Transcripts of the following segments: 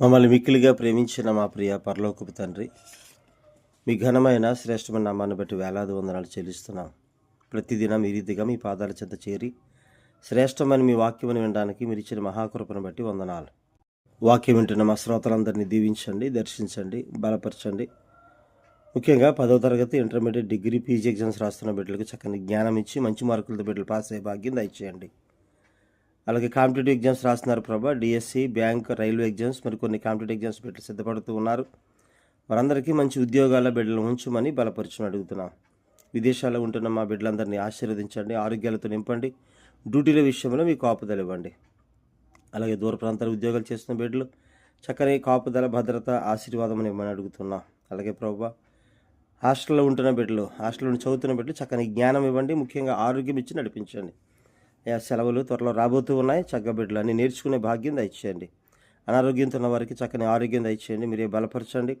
మమ్మల్ని మిక్కిలిగా ప్రేమించిన మా ప్రియ పరలోకపు తండ్రి మీ ఘనమైన శ్రేష్టమైన నామాన్ని బట్టి వేలాది వందనాలు చెల్లిస్తున్నాం. ప్రతిదినం ఈ రీతిగా మీ పాదాల చెంత చేరి శ్రేష్టమైన మీ వాక్యమును వినడానికి మీరు ఇచ్చిన మహాకృపను బట్టి వందనాలు. వాక్యం వింటున్న మా శ్రోతలందరినీ దీవించండి దర్శించండి బలపరచండి. ముఖ్యంగా పదో తరగతి ఇంటర్మీడియట్ డిగ్రీ పీజీ ఎగ్జామ్స్ రాస్తున్న బిడ్డలకు చక్కని జ్ఞానం ఇచ్చి మంచి మార్కులతో బిడ్డలు పాస్ అయ్యే భాగ్యం దయచేయండి. అలాగే కాంపిటేటివ్ ఎగ్జామ్స్ రాస్తున్నారు ప్రభా. డిఎస్సి బ్యాంక్ రైల్వే ఎగ్జామ్స్ మరి కొన్ని కాంపిటేటివ్ ఎగ్జామ్స్ పెట్టి సిద్ధపడుతూ ఉన్నారు. వారందరికీ మంచి ఉద్యోగాల బిడ్డలు ఉంచమని బలపరచుని అడుగుతున్నాం. విదేశాల్లో ఉంటున్న మా బిడ్డలందరినీ ఆశీర్వదించండి ఆరోగ్యాలతో నింపండి డ్యూటీల విషయంలో మీకు కాపుదలు ఇవ్వండి. అలాగే దూర ప్రాంతాల ఉద్యోగాలు చేస్తున్న బిడ్డలు చక్కని కాపుదల భద్రత ఆశీర్వాదం ఇవ్వమని అడుగుతున్నాం. అలాగే ప్రభా హాస్టల్లో ఉంటున్న బిడ్డలు హాస్టల్లో చదువుతున్న బిడ్డలు చక్కని జ్ఞానం ఇవ్వండి ముఖ్యంగా ఆరోగ్యం ఇచ్చి నడిపించండి. సెలవులు త్వరలో రాబోతూ ఉన్నాయి. చక్క బిడ్డలు అన్ని నేర్చుకునే భాగ్యం దయచేయండి. అనారోగ్యంతో ఉన్న వారికి చక్కని ఆరోగ్యం దయచేయండి. మీరే బలపరచండి.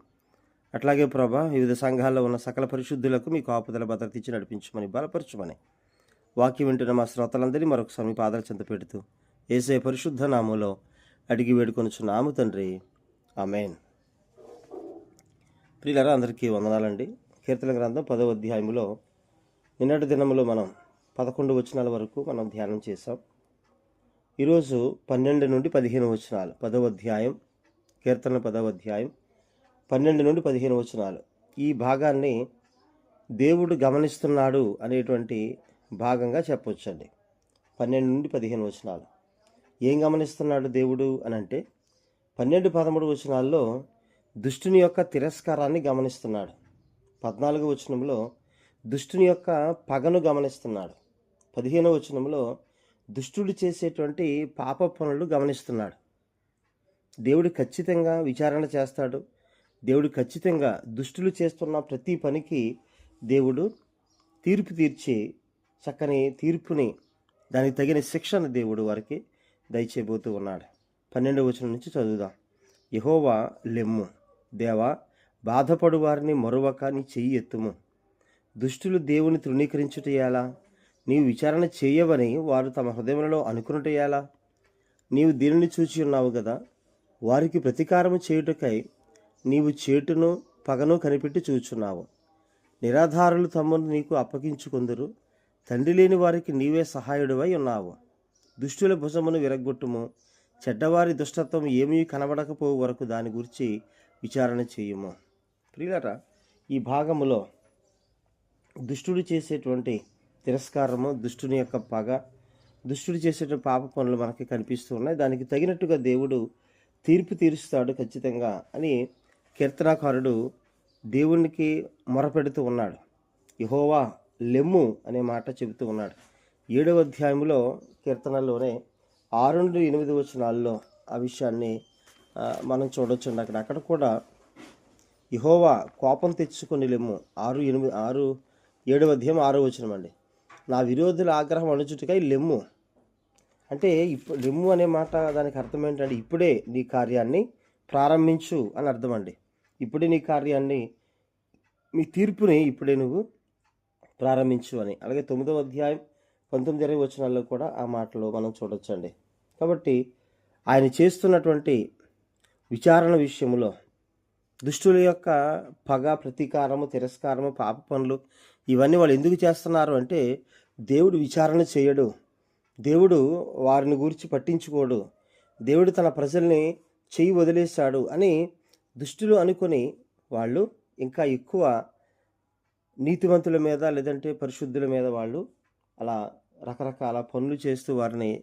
అట్లాగే ప్రభా వివిధ సంఘాల్లో ఉన్న సకల పరిశుద్ధులకు మీకు ఆపుదల భద్రత ఇచ్చి నడిపించమని బలపరచమని వాక్యం వింటున్న మా శ్రోతలందరినీ మరొకసారి మీ పాదాల చెంత పెడుతూ ఏసే పరిశుద్ధ నామంలో అడిగి వేడుకొనుచున్నాము తండ్రి. ఆమెన్. ప్రియులరా అందరికీ వందనాలండి. కీర్తన గ్రంథం పదవ అధ్యాయంలో నిన్నటి దినములో మనం పదకొండు వచనాల వరకు మనం ధ్యానం చేసాం ఈరోజు పన్నెండు నుండి పదిహేను వచనాలు. పదవ అధ్యాయం కీర్తన పదవ అధ్యాయం పన్నెండు నుండి పదిహేను వచనాలు. ఈ భాగాన్ని దేవుడు గమనిస్తున్నాడు అనేటువంటి భాగంగా చెప్పొచ్చండి. పన్నెండు నుండి పదిహేను వచనాలు. ఏం గమనిస్తున్నాడు దేవుడు అని అంటే పన్నెండు పదమూడు వచనాల్లో దుష్టుని యొక్క తిరస్కారాన్ని గమనిస్తున్నాడు. పద్నాలుగు వచనంలో దుష్టుని యొక్క పగను గమనిస్తున్నాడు. పదిహేనో వచనంలో దుష్టుడు చేసేటువంటి పాప పనులు గమనిస్తున్నాడు. దేవుడు ఖచ్చితంగా విచారణ చేస్తాడు. దేవుడు ఖచ్చితంగా దుష్టులు చేస్తున్న ప్రతి పనికి దేవుడు తీర్పు తీర్చి చక్కని తీర్పుని దానికి తగిన శిక్షను దేవుడు వారికి దయచేయబోతూ ఉన్నాడు. పన్నెండవ వచనం నుంచి చదువుదాం. యహోవా లెమ్ము. దేవా బాధపడు వారిని మరొక నీ చెయ్యి ఎత్తుము. దుష్టులు దేవుని తృణీకరించుట ఎలా? నీవు విచారణ చేయవని వారు తమ హృదయంలో అనుకున్నటయాలా నీవు దీనిని చూచి ఉన్నావు కదా వారికి ప్రతీకారము చేయుటకై నీవు చేటును పగను కనిపెట్టి చూచున్నావు. నిరాధారులు తమ్మును నీకు అప్పగించుకుందరు తండ్రి లేని వారికి నీవే సహాయుడివై ఉన్నావు. దుష్టుల భుజమును విరగ్గొట్టుము చెడ్డవారి దుష్టత్వం ఏమీ కనబడకపోవు వరకు దాని గురించి విచారణ చేయుము. ప్రియులరా ఈ భాగములో దుష్టుడు చేసేటువంటి తిరస్కారము దుష్టుని యొక్క పగ దుష్టుడు చేసేట పాప పనులు మనకి కనిపిస్తూ ఉన్నాయి. దానికి తగినట్టుగా దేవుడు తీర్పు తీరుస్తాడు ఖచ్చితంగా అని కీర్తనాకారుడు దేవునికి మొరపెడుతూ ఉన్నాడు. యహోవా లెమ్ము అనే మాట చెబుతూ ఉన్నాడు. ఏడవ అధ్యాయంలో కీర్తనలోనే ఆరు నుండి ఎనిమిది వచనాల్లో ఆ విషయాన్ని మనం చూడొచ్చు అక్కడ అక్కడ కూడా యహోవా కోపం తెచ్చుకొని లెమ్ము. ఆరు ఎనిమిది ఆరు ఏడవ అధ్యాయం ఆరో వచనం అండి నా విరోధుల ఆగ్రహం అణుచుటకై లెమ్ము. అంటే ఇప్పుడు లెమ్ము అనే మాట దానికి అర్థం ఏంటంటే ఇప్పుడే నీ కార్యాన్ని ప్రారంభించు అని అర్థం అండి ఇప్పుడే నీ కార్యాన్ని మీ తీర్పుని ఇప్పుడే నువ్వు ప్రారంభించు అని. అలాగే తొమ్మిదవ అధ్యాయం పంతొమ్మిది ఇరవై వచనాల్లో కూడా ఆ మాటలు మనం చూడొచ్చండి. కాబట్టి ఆయన చేస్తున్నటువంటి విచారణ విషయంలో దుష్టుల యొక్క పగ ప్రతీకారము తిరస్కారము పాప పనులు ఇవన్నీ వాళ్ళు ఎందుకు చేస్తున్నారు అంటే దేవుడు విచారణ చేయడు. దేవుడు వారిని గురించి పట్టించుకోడు. దేవుడు తన ప్రజల్ని చెయ్యి వదిలేశాడు అని దుష్టులు అనుకొని వాళ్ళు ఇంకా ఎక్కువ నీతివంతుల మీద లేదంటే పరిశుద్ధుల మీద వాళ్ళు అలా రకరకాల పనులు చేస్తూ వారిని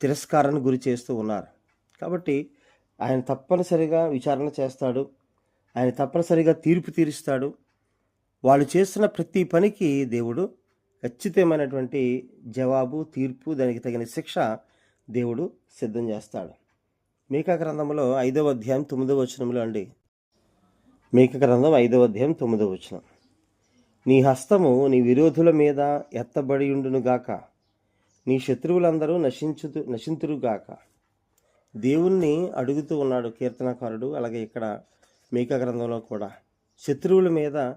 తిరస్కారానికి గురి చేస్తూ ఉన్నారు. కాబట్టి ఆయన తప్పనిసరిగా విచారణ చేస్తాడు. ఆయన తప్పనిసరిగా తీర్పు తీరుస్తాడు. వాళ్ళు చేస్తున్న ప్రతి పనికి దేవుడు ఖచ్చితమైనటువంటి జవాబు తీర్పు దానికి తగిన శిక్ష దేవుడు సిద్ధం చేస్తాడు. మేకా గ్రంథంలో ఐదవ అధ్యాయం తొమ్మిదవ వచనంలో అండి. మేక గ్రంథం ఐదవ అధ్యాయం తొమ్మిదవ వచనం. నీ హస్తము నీ విరోధుల మీద ఎత్తబడి ఉండునుగాక నీ శత్రువులందరూ నశించు నశింతురుగాక దేవుణ్ణి అడుగుతూ ఉన్నాడు కీర్తనకారుడు అలాగే ఇక్కడ మేక గ్రంథంలో కూడా. శత్రువుల మీద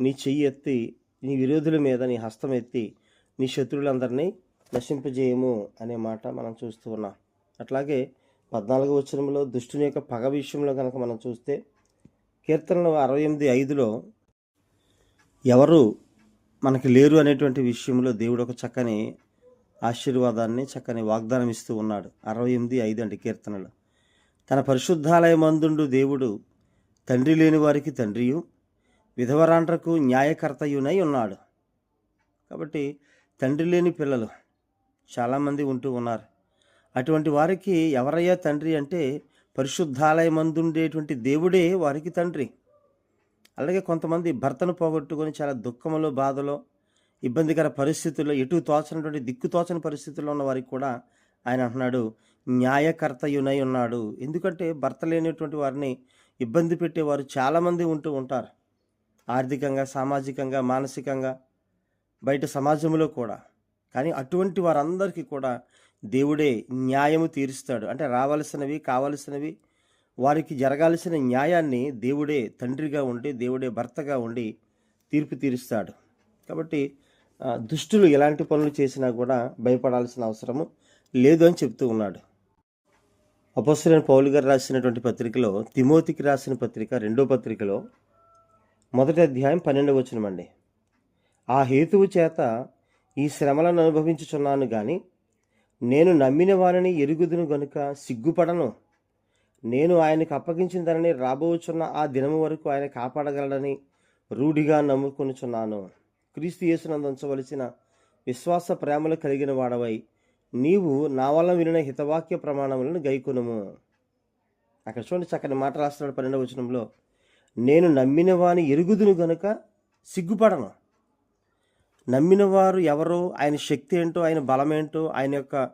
నీ చెయ్యి ఎత్తి నీ విరోధుల మీద నీ హస్తం ఎత్తి నీ శత్రువులందరినీ నశింపజేయము అనే మాట మనం చూస్తూ ఉన్నాం. అట్లాగే పద్నాలుగు వచనంలో దుష్టుని యొక్క పగ విషయంలో కనుక మనం చూస్తే కీర్తనలు అరవై ఎనిమిది ఐదులో ఎవరు మనకి లేరు అనేటువంటి విషయంలో దేవుడు ఒక చక్కని ఆశీర్వాదాన్ని చక్కని వాగ్దానం ఇస్తూ ఉన్నాడు. అరవై ఎనిమిది ఐదు అండి కీర్తనలు. తన పరిశుద్ధాలయమందుండు దేవుడు తండ్రి లేని వారికి తండ్రియు విధవరాండ్రకు న్యాయకర్తయునై ఉన్నాడు. కాబట్టి తండ్రి లేని పిల్లలు చాలామంది ఉంటూ ఉన్నారు. అటువంటి వారికి ఎవరయ్యా తండ్రి అంటే పరిశుద్ధాలయమందుండేటువంటి దేవుడే వారికి తండ్రి. అలాగే కొంతమంది భర్తను పోగొట్టుకొని చాలా దుఃఖములో బాధలో ఇబ్బందికర పరిస్థితుల్లో ఎటు తోచనటువంటి దిక్కు తోచని పరిస్థితుల్లో ఉన్న వారికి కూడా ఆయన అంటున్నాడు న్యాయకర్తయునై ఉన్నాడు. ఎందుకంటే భర్త లేనటువంటి వారిని ఇబ్బంది పెట్టేవారు చాలామంది ఉంటూ ఉంటారు. ఆర్థికంగా సామాజికంగా మానసికంగా బయట సమాజంలో కూడా. కానీ అటువంటి వారందరికీ కూడా దేవుడే న్యాయము తీరుస్తాడు. అంటే రావాల్సినవి కావలసినవి వారికి జరగాల్సిన న్యాయాన్ని దేవుడే తండ్రిగా ఉండి దేవుడే భర్తగా ఉండి తీర్పు తీరుస్తాడు. కాబట్టి దుష్టులు ఎలాంటి పనులు చేసినా కూడా భయపడాల్సిన అవసరము లేదు అని చెప్తూ ఉన్నాడు. అపస్సులైన పౌలు గారు రాసినటువంటి పత్రికలో తిమోతికి రాసిన పత్రిక రెండో పత్రికలో మొదటి అధ్యాయం పన్నెండు వచనమండి ఆ హేతువు చేత ఈ శ్రమలను అనుభవించుచున్నాను గాని నేను నమ్మిన వారిని ఎరుగుదును గనుక సిగ్గుపడను. నేను ఆయనకు అప్పగించిన దానిని రాబోచున్న ఆ దినము వరకు ఆయన కాపాడగలడని రూఢిగా నమ్ముకొనుచున్నాను. క్రీస్తు యేసునందించవలసిన విశ్వాస ప్రేమలు కలిగిన వాడవై నీవు నా వల్ల వినిన హితవాక్య ప్రమాణములను గైకొనుము. అక్కడ చూడండి చక్కని మాట రాస్తున్నాడు పన్నెండవ వచనంలో. నేను నమ్మిన వాని ఎరుగుదును గనుక సిగ్గుపడను. నమ్మినవారు ఎవరో ఆయన శక్తి ఏంటో ఆయన బలమేంటో ఆయన యొక్క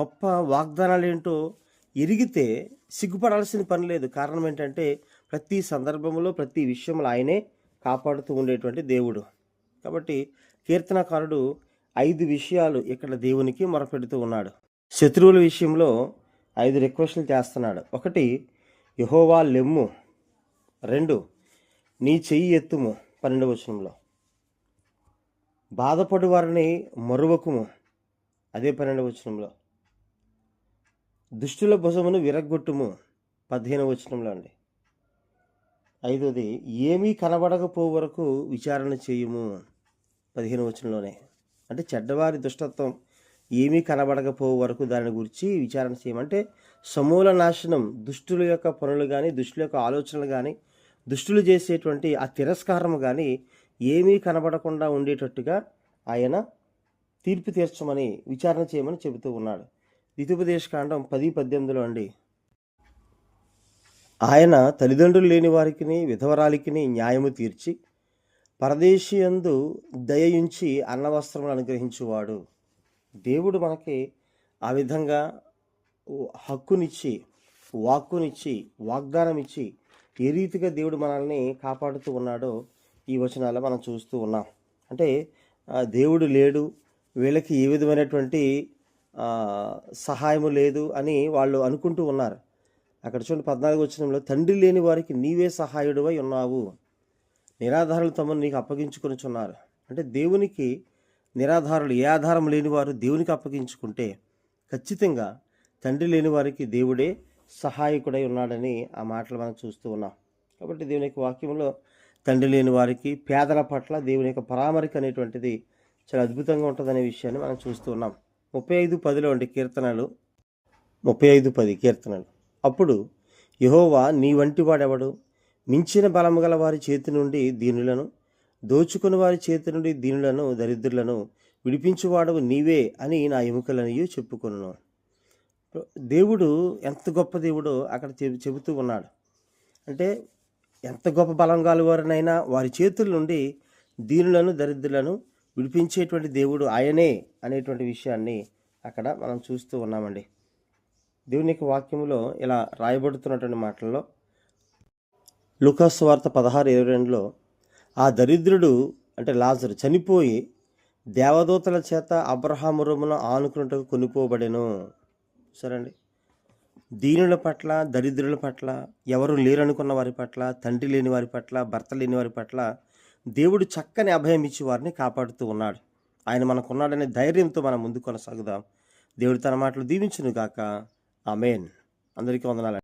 గొప్ప వాగ్దానాలు ఏంటో ఎరిగితే సిగ్గుపడాల్సిన పని లేదు. కారణం ఏంటంటే ప్రతి సందర్భంలో ప్రతి విషయంలో ఆయనే కాపాడుతూ ఉండేటువంటి దేవుడు. కాబట్టి కీర్తనకారుడు ఐదు విషయాలు ఇక్కడ దేవునికి మొరపెడుతూ ఉన్నాడు. శత్రువుల విషయంలో ఐదు రిక్వెస్ట్లు చేస్తున్నాడు. ఒకటి యహోవా లెమ్ము. రెండు నీ చెయ్యి ఎత్తుము పన్నెండవ వచనంలో. బాధపడు వారిని మరువకుము అదే పన్నెండవ వచనంలో. దుష్టుల భుజమును విరగ్గొట్టుము పదిహేను వచనంలో అండి. ఐదోది ఏమీ కనబడకపో వరకు విచారణ చేయము పదిహేను వచనంలోనే. అంటే చెడ్డవారి దుష్టత్వం ఏమీ కనబడకపో వరకు దాని గురించి విచారణ చేయమంటే సమూల నాశనం దుష్టుల యొక్క పనులు కానీ దుష్టుల యొక్క ఆలోచనలు కానీ దుష్టులు చేసేటువంటి ఆ తిరస్కారం కానీ ఏమీ కనబడకుండా ఉండేటట్టుగా ఆయన తీర్పు తీర్చమని విచారణ చేయమని చెబుతూ ఉన్నాడు. ద్వితీయోపదేశకాండం పది పద్దెనిమిదిలో అండి. ఆయన తల్లిదండ్రులు లేని వారికి విధవరాలికి న్యాయము తీర్చి పరదేశీయందు దయయుంచి అన్నవస్త్రములు అనుగ్రహించువాడు. దేవుడు మనకి ఆ విధంగా హక్కునిచ్చి వాక్కునిచ్చి వాగ్దానం ఇచ్చి ఏ రీతిగా దేవుడు మనల్ని కాపాడుతూ ఉన్నాడో ఈ వచనాల్లో మనం చూస్తూ ఉన్నాం. అంటే దేవుడు లేడు వీళ్ళకి ఏ విధమైనటువంటి సహాయము లేదు అని వాళ్ళు అనుకుంటూ ఉన్నారు. అక్కడ చూడండి పద్నాలుగు వచనంలో తండ్రి లేని వారికి నీవే సహాయుడివై ఉన్నావు. నిరాధారులు తమను నీకు అప్పగించుకొనిచున్నారు అంటే దేవునికి నిరాధారులు ఏ ఆధారం లేని వారు దేవునికి అప్పగించుకుంటే ఖచ్చితంగా తండ్రి లేని వారికి దేవుడే సహాయకుడై ఉన్నాడని ఆ మాటలు మనం చూస్తూ ఉన్నాం. కాబట్టి దేవుని యొక్క వాక్యంలో తండ్రి లేని వారికి పేదల పట్ల దేవుని యొక్క పరామరిక అనేటువంటిది చాలా అద్భుతంగా ఉంటుందనే విషయాన్ని మనం చూస్తూ ఉన్నాం. ముప్పై ఐదు పదిలో ఉండే కీర్తనలు ముప్పై ఐదు పది కీర్తనలు. అప్పుడు యహోవా నీ వంటి వాడెవడు? మించిన బలము గల వారి చేతి నుండి దీనులను దోచుకుని వారి చేతి నుండి దీనులను దరిద్రులను విడిపించువాడవు నీవే అని నా ఎముకలనియు చెప్పుకున్నాను దేవుడు ఎంత గొప్ప దేవుడో అక్కడ చెబు చెబుతూ ఉన్నాడు. అంటే ఎంత గొప్ప బలం వారినైనా వారి చేతుల నుండి దీనులను దరిద్రులను విడిపించేటువంటి దేవుడు ఆయనే అనేటువంటి విషయాన్ని అక్కడ మనం చూస్తూ ఉన్నామండి. దేవుని యొక్క ఇలా రాయబడుతున్నటువంటి మాటల్లో లుకాస్ వార్త పదహారు ఇరవై రెండులో ఆ దరిద్రుడు అంటే లాజరు చనిపోయి దేవదూతల చేత అబ్రహాము రొమ్మున ఆనుకున్నట్టుకు కొనిపోబడెను సరేండి దీనుల పట్ల దరిద్రుల పట్ల ఎవరు లేరనుకున్న వారి పట్ల తండ్రి లేని వారి పట్ల భర్త లేని వారి పట్ల దేవుడు చక్కని అభయం ఇచ్చి వారిని కాపాడుతూ ఉన్నాడు. ఆయన మనకున్నాడనే ధైర్యంతో మనం ముందు కొనసాగుదాం దేవుడు తన మాటలు దీవించును గాక ఆమెన్. అందరికీ వందనాలండి.